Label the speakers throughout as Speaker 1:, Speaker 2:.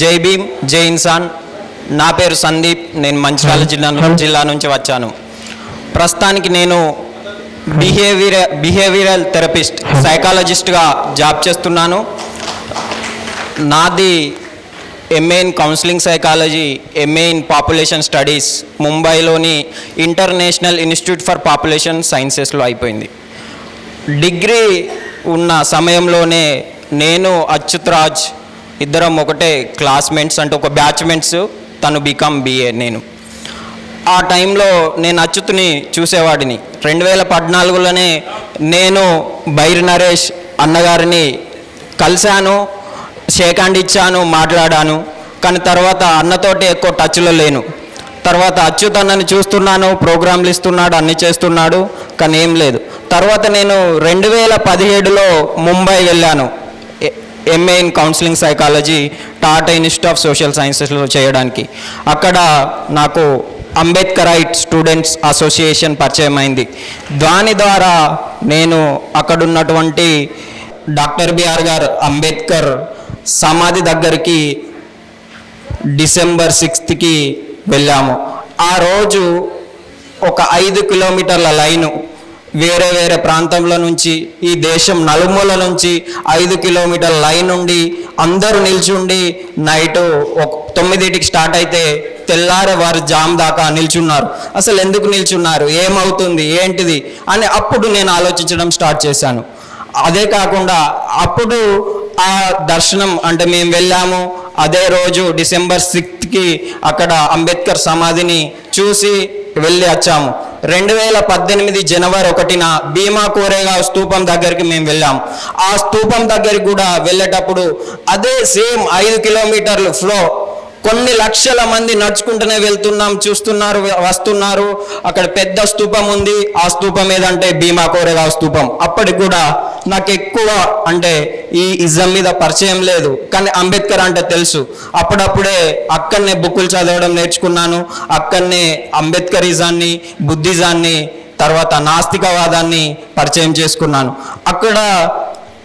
Speaker 1: జై భీమ్ జై ఇన్సాన్. నా పేరు సందీప్. నేను మంచిర్యాల జిల్లా జిల్లా నుంచి వచ్చాను. ప్రస్తుతానికి నేను బిహేవియర్ బిహేవియరల్ థెరపిస్ట్ సైకాలజిస్ట్గా జాబ్ చేస్తున్నాను. నాది MA in counselling psychology MA in population studies ముంబైలోని ఇంటర్నేషనల్ ఇన్స్టిట్యూట్ ఫర్ పాపులేషన్ సైన్సెస్లో అయిపోయింది. డిగ్రీ ఉన్న సమయంలోనే నేను అచ్యుత్ రాజ్ ఇద్దరం ఒకటే క్లాస్మేట్స్ అంటే ఒక బ్యాచ్మెంట్స్ తను బీకామ్ బిఏ నేను. ఆ టైంలో నేను అచ్యుత్ని చూసేవాడిని. రెండు వేల పద్నాలుగులోనే నేను బైర్ నరేష్ అన్నగారిని కలిశాను షేక్ హ్యాండ్ ఇచ్చాను మాట్లాడాను. కానీ తర్వాత అన్నతోటి ఎక్కువ టచ్లో లేను. తర్వాత అచ్యుత్ అన్నని చూస్తున్నాను ప్రోగ్రాంలు ఇస్తున్నాడు అన్ని చేస్తున్నాడు కానీ ఏం లేదు. తర్వాత నేను రెండు వేల పదిహేడులో ముంబై వెళ్ళాను. MA in counselling psychology Tata institute of social సైన్సెస్లో చేయడానికి. అక్కడ నాకు అంబేద్కరైట్ స్టూడెంట్స్ అసోసియేషన్ పరిచయం అయింది దాని ద్వారా నేను అక్కడ ఉన్నటువంటి డాక్టర్ బిఆర్ గారు అంబేద్కర్ సమాధి దగ్గరికి డిసెంబర్ సిక్స్త్కి వెళ్ళాము. ఆ రోజు ఒక ఐదు కిలోమీటర్ల లైను వేరే వేరే ప్రాంతంలో నుంచి ఈ దేశం నలుమూల నుంచి ఐదు కిలోమీటర్ లైన్ ఉండి అందరూ నిల్చుండి నైట్ ఒక తొమ్మిదింటికి స్టార్ట్ అయితే తెల్లారే వారు జామ్ దాకా నిల్చున్నారు. అసలు ఎందుకు నిల్చున్నారు? ఏమవుతుంది? ఏంటిది? అని అప్పుడు నేను ఆలోచించడం స్టార్ట్ చేశాను. అదే కాకుండా అప్పుడు ఆ దర్శనం అంటే మేము వెళ్ళాము. అదే రోజు డిసెంబర్ సిక్స్త్కి అక్కడ అంబేద్కర్ సమాధిని చూసి వెళ్ళి వచ్చాము. రెండు వేల పద్దెనిమిది జనవరి ఒకటిన భీమా కోరేగావ్ స్తూపం దగ్గరికి మేము వెళ్ళాం. ఆ స్తూపం దగ్గరికి కూడా వెళ్ళేటప్పుడు అదే సేమ్ ఐదు కిలోమీటర్లు ఫ్లో కొన్ని లక్షల మంది నడుచుకుంటూనే వెళ్తున్నాం చూస్తున్నారు వస్తున్నారు. అక్కడ పెద్ద స్తూపం ఉంది. ఆ స్తూపం ఏదంటే భీమా కోరేగావ్ స్తూపం అప్పటికి కూడా నాకు ఎక్కువ అంటే ఈ ఇజం మీద పరిచయం లేదు. కానీ అంబేద్కర్ అంటే తెలుసు. అప్పుడప్పుడే అక్కడనే బుక్కులు చదవడం నేర్చుకున్నాను. అక్కడనే అంబేద్కర్ ఇజాన్ని బుద్ధిజాన్ని తర్వాత నాస్తికవాదాన్ని పరిచయం చేసుకున్నాను. అక్కడ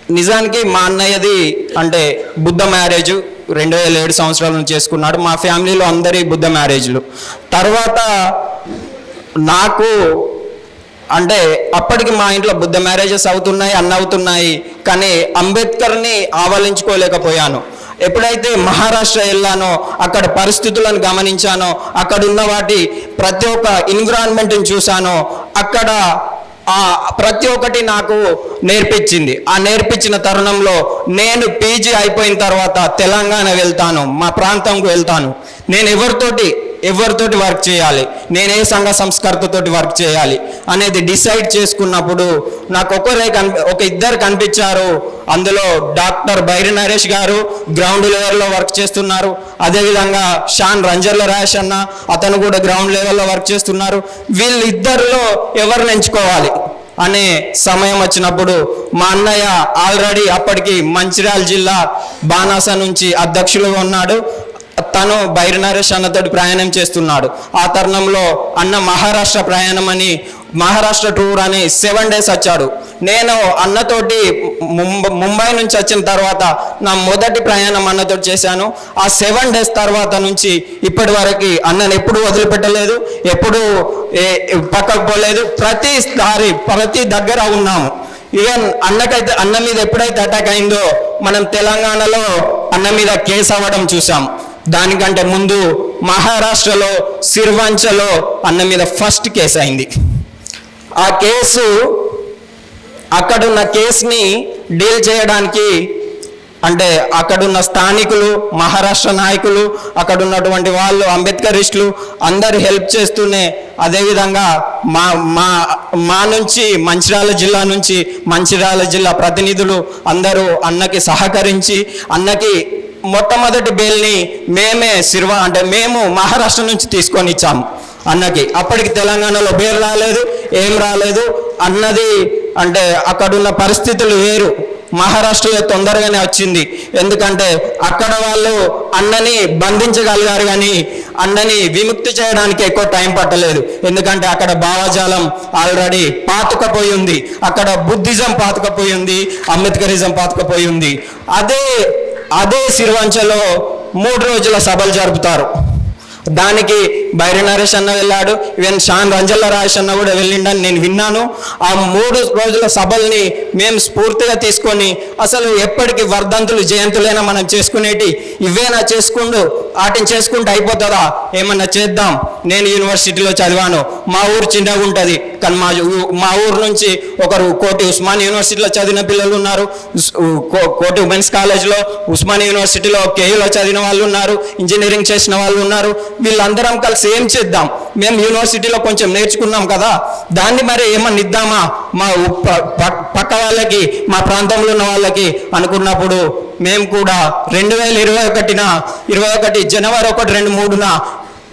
Speaker 1: నిజానికి మా అన్నయ్యది అంటే బుద్ధ మ్యారేజ్ రెండు వేల ఏడు సంవత్సరాల నుంచి చేసుకున్నాడు. మా ఫ్యామిలీలో అందరి బుద్ధ మ్యారేజ్లు. తర్వాత నాకు అంటే అప్పటికి మా ఇంట్లో బుద్ధ మ్యారేజెస్ అవుతున్నాయి అన్న అవుతున్నాయి కానీ అంబేద్కర్ని ఆవలించుకోలేకపోయాను. ఎప్పుడైతే మహారాష్ట్ర వెళ్ళానో అక్కడ పరిస్థితులను గమనించానో అక్కడ ఉన్న వాటి ప్రతి ఒక్క ఎన్విరాన్మెంట్ని చూశానో అక్కడ ఆ ప్రతి ఒక్కటి నాకు నేర్పించింది. ఆ నేర్పించిన తరుణంలో నేను పీజీ అయిపోయిన తర్వాత తెలంగాణ వెళ్తాను మా ప్రాంతంకు వెళ్తాను. నేను ఎవరితోటి ఎవరితోటి వర్క్ చేయాలి? నేను ఏ సంఘ సంస్కర్తతోటి వర్క్ చేయాలి? అనేది డిసైడ్ చేసుకున్నప్పుడు నాకు ఒకరే కనిపి ఒక ఇద్దరు కనిపించారు. అందులో డాక్టర్ బైరి నరేష్ గారు గ్రౌండ్ లెవెల్లో వర్క్ చేస్తున్నారు. అదేవిధంగా షాన్ రంజర్ల రాష్ అన్న అతను కూడా గ్రౌండ్ లెవెల్లో వర్క్ చేస్తున్నారు. వీళ్ళిద్దరిలో ఎవరిని ఎంచుకోవాలి? అనే సమయం వచ్చినప్పుడు మా అన్నయ్య ఆల్రెడీ అప్పటికి మంచిర్యాల జిల్లా బానాస నుంచి అధ్యక్షులుగా ఉన్నాడు. తను బైర్ నరేష్ అన్నతోటి ప్రయాణం చేస్తున్నాడు. ఆ తరుణంలో అన్న మహారాష్ట్ర ప్రయాణం అని మహారాష్ట్ర టూర్ అని సెవెన్ డేస్ వచ్చాడు. నేను అన్నతోటి ముంబై ముంబై నుంచి వచ్చిన తర్వాత నా మొదటి ప్రయాణం అన్నతోటి చేశాను. ఆ సెవెన్ డేస్ తర్వాత నుంచి ఇప్పటి వరకు అన్నను ఎప్పుడు వదిలిపెట్టలేదు ఎప్పుడు ఏ- పక్కకు పోలేదు. ప్రతిసారి ప్రతి దగ్గర ఉన్నాము. ఈవెన్ అన్నకైతే అన్న మీద ఎప్పుడైతే అటాక్ అయిందో మనం తెలంగాణలో అన్న మీద కేసు అవ్వడం చూసాం దానికంటే ముందు మహారాష్ట్రలో సిర్వాంచలో అన్న మీద ఫస్ట్ కేసు అయింది. ఆ కేసు అక్కడున్న కేసుని డీల్ చేయడానికి అంటే అక్కడున్న స్థానికులు మహారాష్ట్ర నాయకులు అక్కడున్నటువంటి వాళ్ళు అంబేద్కరిస్టులు అందరు హెల్ప్ చేస్తూనే అదేవిధంగా మా మా మా నుంచి మంచిర్యాల జిల్లా నుంచి మంచిర్యాల జిల్లా ప్రతినిధులు అందరూ అన్నకి సహకరించి అన్నకి మొట్టమొదటి బెయిల్ని మేమే సిర్వ అంటే మేము మహారాష్ట్ర నుంచి తీసుకొని ఇచ్చాము అన్నకి. అప్పటికి తెలంగాణలో బెయిల్ రాలేదు ఏం రాలేదు. అన్నది అంటే అక్కడున్న పరిస్థితులు వేరు. మహారాష్ట్రలో తొందరగానే వచ్చింది. ఎందుకంటే అక్కడ వాళ్ళు అన్నని బంధించగలిగారు కానీ అన్నని విముక్తి చేయడానికి ఎక్కువ టైం పట్టలేదు. ఎందుకంటే అక్కడ భావజాలం ఆల్రెడీ పాతుకపోయి ఉంది. అక్కడ బుద్ధిజం పాతుకపోయి ఉంది అంబేద్కరిజం పాతుకపోయి ఉంది. అదే అదే సిరివంచలో మూడు రోజుల సభలు జరుపుతారు. దానికి బైరి నరేష్ అన్న వెళ్ళాడు ఈవెన్ షాన్ రంజల్ల రాజేష్ అన్న కూడా వెళ్ళిండని నేను విన్నాను. ఆ మూడు రోజుల సభల్ని మేము స్ఫూర్తిగా తీసుకొని అసలు ఎప్పటికీ వర్ధంతులు జయంతులైనా మనం చేసుకునేటి ఇవేనా చేసుకుంటూ వాటిని చేసుకుంటూ అయిపోతుందా? ఏమన్నా చేద్దాం. నేను యూనివర్సిటీలో చదివాను. మా ఊరు చిన్నగా ఉంటుంది. కానీ మా ఊ- మా ఊరు నుంచి ఒకరు కోటి ఉస్మాన్ యూనివర్సిటీలో చదివిన పిల్లలు ఉన్నారు. కో- కోటి ఉమెన్స్ కాలేజ్లో ఉస్మాన్ యూనివర్సిటీలో కేయూలో చదివిన వాళ్ళు ఉన్నారు. ఇంజనీరింగ్ చేసిన వాళ్ళు ఉన్నారు. వీళ్ళందరం కలిసి ఏం చేద్దాం? మేము యూనివర్సిటీలో కొంచెం నేర్చుకున్నాం కదా. దాన్ని మరి ఏమన్నా ఇద్దామా? మా ప- పక్క వాళ్ళకి మా ప్రాంతంలో ఉన్న వాళ్ళకి అనుకున్నప్పుడు మేము కూడా రెండు వేల ఇరవై ఒకటిన ఇరవై ఒకటి జనవరి ఒకటి రెండు మూడున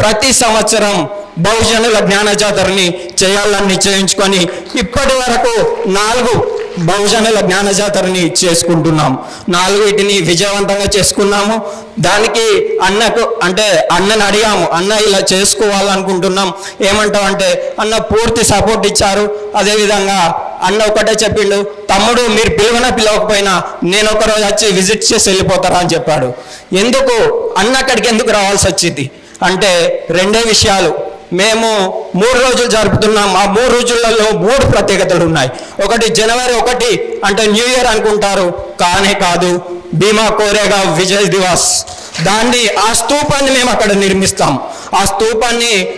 Speaker 1: ప్రతి సంవత్సరం బహుజనుల జ్ఞాన జాతరని చేయాలని నిశ్చయించుకొని ఇప్పటి వరకు నాలుగు బహుజనుల జ్ఞాన జాతరని చేసుకుంటున్నాం. నాలుగిటిని విజయవంతంగా చేసుకున్నాము. దానికి అన్నకు అంటే అన్నని అడిగాము. అన్న ఇలా చేసుకోవాలనుకుంటున్నాం. ఏమంటాం అంటే అన్న పూర్తి సపోర్ట్ ఇచ్చారు. అదేవిధంగా అన్న ఒకటే చెప్పిండు తమ్ముడు మీరు పిలువన పిలవకపోయినా నేను ఒకరోజు వచ్చి విజిట్ చేసి వెళ్ళిపోతారా అని చెప్పాడు. ఎందుకు? అన్న అక్కడికి ఎందుకు రావాల్సి వచ్చింది? అంటే రెండే విషయాలు. మేము మూడు రోజులు జరుపుతున్నాం. ఆ మూడు రోజులలో మూడు ప్రత్యేకతలు ఉన్నాయి. ఒకటి జనవరి ఒకటి అంటే న్యూ ఇయర్ అనుకుంటారు. కానే కాదు భీమా కోరేగా విజయ్ దివాస్. దాన్ని ఆ స్తూపాన్ని మేము అక్కడ నిర్మిస్తాం. ఆ స్తూపాన్ని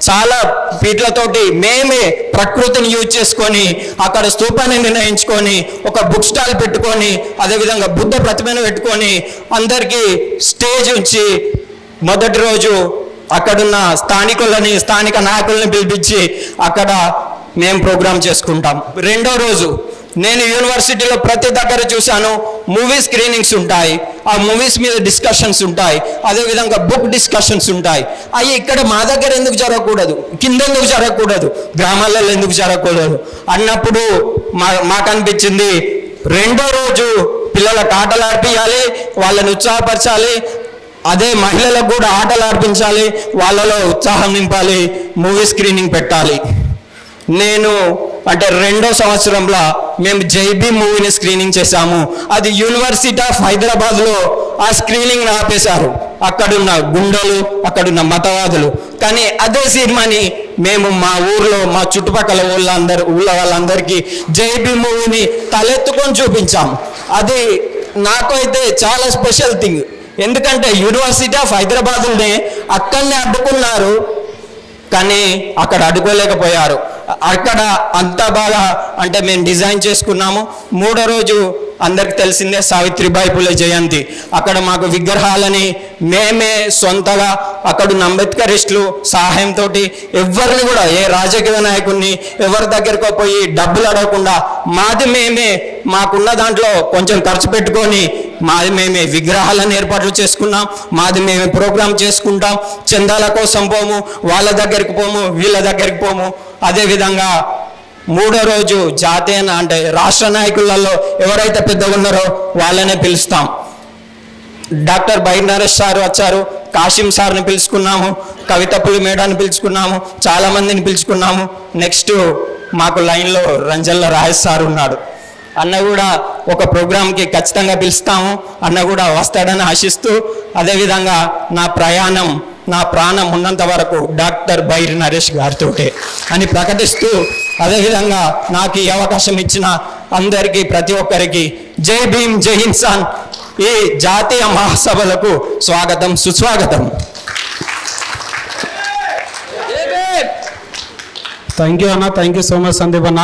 Speaker 1: చాలా ఫీట్లతోటి మేమే ప్రకృతిని యూజ్ చేసుకొని అక్కడ స్థూపాన్ని నిర్ణయించుకొని ఒక బుక్ స్టాల్ పెట్టుకొని అదేవిధంగా బుద్ధ ప్రతిమను పెట్టుకొని అందరికీ స్టేజ్ ఉంచి మొదటి రోజు అక్కడున్న స్థానికులని స్థానిక నాయకుల్ని పిలిపించి అక్కడ మేము ప్రోగ్రామ్ చేసుకుంటాం. రెండో రోజు నేను యూనివర్సిటీలో ప్రతి దగ్గర చూశాను మూవీ స్క్రీనింగ్స్ ఉంటాయి ఆ మూవీస్ మీద డిస్కషన్స్ ఉంటాయి అదేవిధంగా బుక్ డిస్కషన్స్ ఉంటాయి. అవి ఇక్కడ మా దగ్గర ఎందుకు జరగకూడదు? కింద ఎందుకు జరగకూడదు? గ్రామాలలో ఎందుకు జరగకూడదు? అన్నప్పుడు మా మాకు అనిపించింది రెండో రోజు పిల్లలకు ఆటలు ఆడిపించాలి వాళ్ళని ఉత్సాహపరచాలి అదే మహిళలకు కూడా ఆటలు ఆడిపించాలి వాళ్ళలో ఉత్సాహం నింపాలి మూవీ స్క్రీనింగ్ పెట్టాలి. నేను అంటే రెండో సంవత్సరంలో మేము జైబీ మూవీని స్క్రీనింగ్ చేశాము. అది యూనివర్సిటీ ఆఫ్ హైదరాబాద్లో ఆ స్క్రీనింగ్ ఆపేశారు. అక్కడున్న గుండెలు అక్కడున్న మతవాదులు. కానీ అదే సినిమాని మేము మా ఊర్లో మా చుట్టుపక్కల ఊళ్ళందరూ ఊళ్ళ వాళ్ళందరికీ జైబీ మూవీని తలెత్తుకొని చూపించాము అది నాకు అయితే చాలా స్పెషల్ థింగ్ ఎందుకంటే యూనివర్సిటీ ఆఫ్ హైదరాబాద్ని అక్కడనే అడ్డుకున్నారు. కానీ అక్కడ అడ్డుకోలేకపోయారు. అక్కడ అంతా బాగా అంటే మేము డిజైన్ చేసుకున్నాము. మూడో రోజు అందరికి తెలిసిందే సావిత్రిబాయి పులే జయంతి. అక్కడ మాకు విగ్రహాలని మేమే సొంతగా అక్కడున్న అంబేద్కరిస్టులు సహాయంతో ఎవరిని కూడా ఏ రాజకీయ నాయకుడిని ఎవరి దగ్గరకు పోయి డబ్బులు అడగకుండా మాది మేమే మాకున్న దాంట్లో కొంచెం ఖర్చు పెట్టుకొని మాది మేమే విగ్రహాలను ఏర్పాట్లు చేసుకున్నాం మాది మేమే ప్రోగ్రామ్ చేసుకుంటాం చందాల కోసం పోము వాళ్ళ దగ్గరికి పోము వీళ్ళ దగ్గరికి పోము. అదేవిధంగా మూడో రోజు జాతీయ అంటే రాష్ట్ర నాయకులలో ఎవరైతే పెద్దగా ఉన్నారో వాళ్ళనే పిలుస్తాం. డాక్టర్ బై నరేష్ సార్ వచ్చారు కాశీం సార్ని పిలుచుకున్నాము కవితపులి మేడాన్ని పిలుచుకున్నాము చాలా మందిని పిలుచుకున్నాము. నెక్స్ట్ మాకు లైన్లో రంజల్ల రాజేష్ సార్ ఉన్నాడు. అన్న కూడా ఒక ప్రోగ్రాంకి ఖచ్చితంగా పిలుస్తాము. అన్న కూడా వస్తాడని ఆశిస్తూ అదేవిధంగా నా ప్రయాణం నా ప్రాణం ఉన్నంత వరకు డాక్టర్ బైర్ నరేష్ గారితోటే అని ప్రకటిస్తూ అదేవిధంగా నాకు ఈ అవకాశం ఇచ్చిన అందరికీ ప్రతి ఒక్కరికి జై భీమ్ జై ఇన్సాన్ ఈ జాతీయ మహాసభలకు స్వాగతం సుస్వాగతం.
Speaker 2: థ్యాంక్ యూ అన్న. Thank you so much Sandeep అన్న.